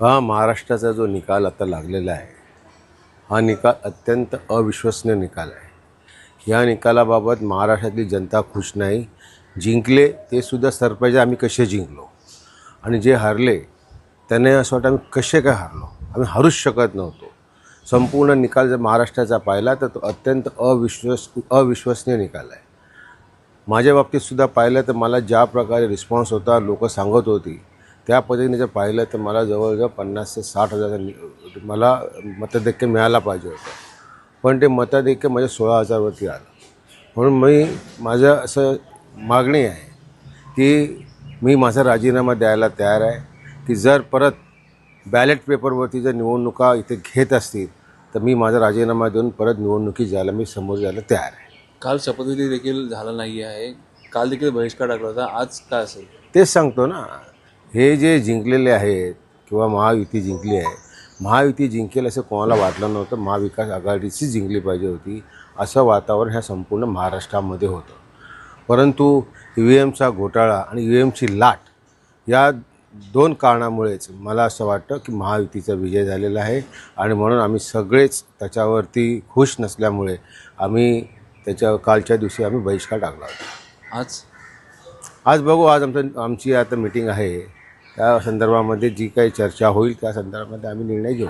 हा महाराष्ट्राचा जो निकाल आता लागलेला आहे हा निकाल अत्यंत अविश्वसनीय निकाल आहे. या निकालाबाबत महाराष्ट्रातली जनता खुश नाही. जिंकले ते सुद्धा सरप्राईज आम्ही कसे जिंकलो? आणि जे हारले त्याने असं वाटतं आम्ही कसे काय हारलो? आम्ही हारूच शकत नव्हतो. संपूर्ण निकाल जर महाराष्ट्राचा पाहिला तर तो अत्यंत अविश्वस अविश्वसनीय निकाल आहे. माझ्या बाबतीतसुद्धा पाहिलं तर मला ज्या प्रकारे रिस्पॉन्स होता लोक सांगत होती त्या पद्धतीने जर पाहिलं तर मला जवळजवळ पन्नास ते साठ हजार मला मतदैक्य मिळायला पाहिजे होतं. पण ते मतदैक्य माझ्या सोळा हजारवरती आलं. म्हणून मी माझं असं मागणी आहे की मी माझा राजीनामा द्यायला तयार आहे की जर परत बॅलेट पेपरवरती जर निवडणुका इथे घेत असतील तर मी माझा राजीनामा देऊन परत निवडणुकीत जायला मी समोर जायला तयार आहे. काल शपथविधी देखील झाला नाही आहे काल देखील बहिष्कार टाकला होता. आज काय असेल? तेच सांगतो ना. हे जे जिंकलेले आहेत किंवा महायुती जिंकली आहे महायुती जिंकेल असं कोणाला वाटलं नव्हतं? महाविकास आघाडीची जिंकली पाहिजे होती असं वातावरण ह्या संपूर्ण महाराष्ट्रामध्ये होतं. परंतु ई व्ही एमचा घोटाळा आणि ई व्ही एमची लाट या दोन कारणामुळेच मला असं वाटतं की महायुतीचा विजय झालेला आहे आणि म्हणून आम्ही सगळेच त्याच्यावरती खुश नसल्यामुळे आम्ही त्याच्या कालच्या दिवशी आम्ही बहिष्कार टाकला होता. आज? आज बघू आज आमचं आमची आता मिटिंग आहे. त्या संदर्भामध्ये जी काही चर्चा होईल त्या संदर्भामध्ये आम्ही निर्णय घेऊ.